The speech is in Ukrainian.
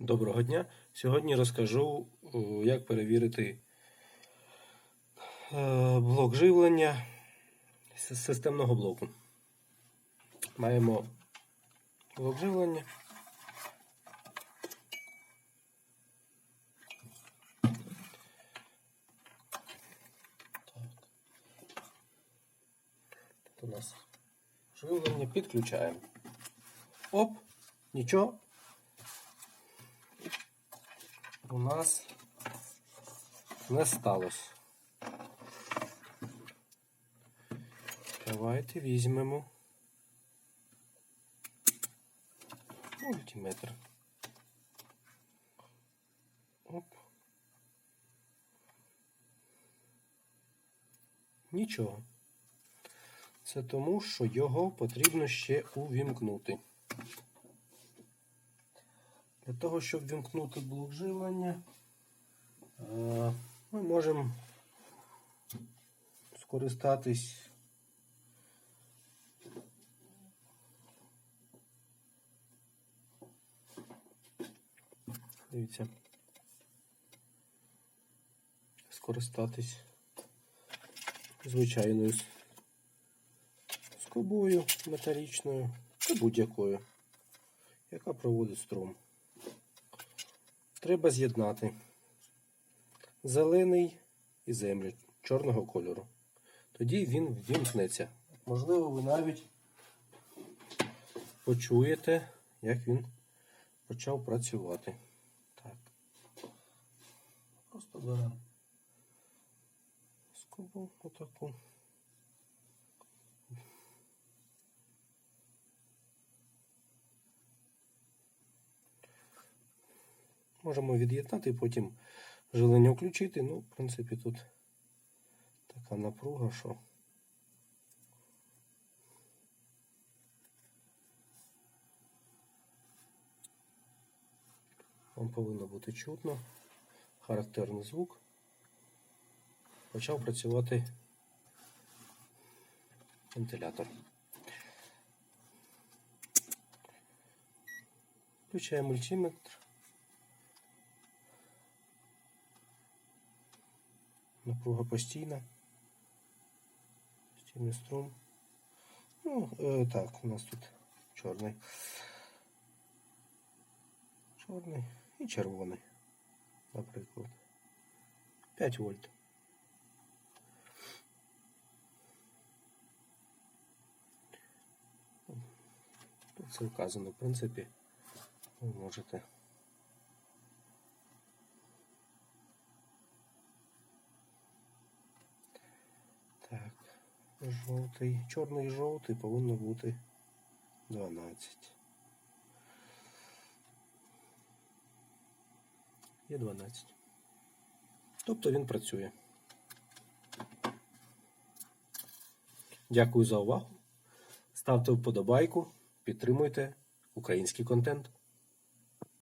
Доброго дня! Сьогодні розкажу, як перевірити е, блок живлення с- системного блоку. Маємо блок живлення. Тут у нас живлення підключаємо. Оп, нічого у нас не сталося. Давайте візьмемо мультиметр. Оп. Нічого. Це тому, що його потрібно ще увімкнути. Для того, щоб вімкнути блок живлення, е, ми можемо скористатись Дивіться. Скористатись звичайною скобою металічною та будь-якою, яка проводить струм. Треба з'єднати зелений і землю чорного кольору. Тоді він вімкнеться. Можливо, ви навіть почуєте, як він почав працювати. Так. Просто беремо скобу отаку. Можемо від'єднати, потім жилення включити. Ну, в принципі, тут така напруга, що. Вам повинно бути чутно. Характерний звук. Почав працювати вентилятор. Включаємо мультиметр. Напруга постійна. Постійний струм. Ну, е, так, у нас тут чорний. Чорний і червоний, наприклад. 5 вольт. Це вказано, в принципі, ви можете. Так, жовтий, чорний і жовтий повинно бути 12. Є 12. Тобто він працює. Дякую за увагу. Ставте вподобайку, підтримуйте український контент.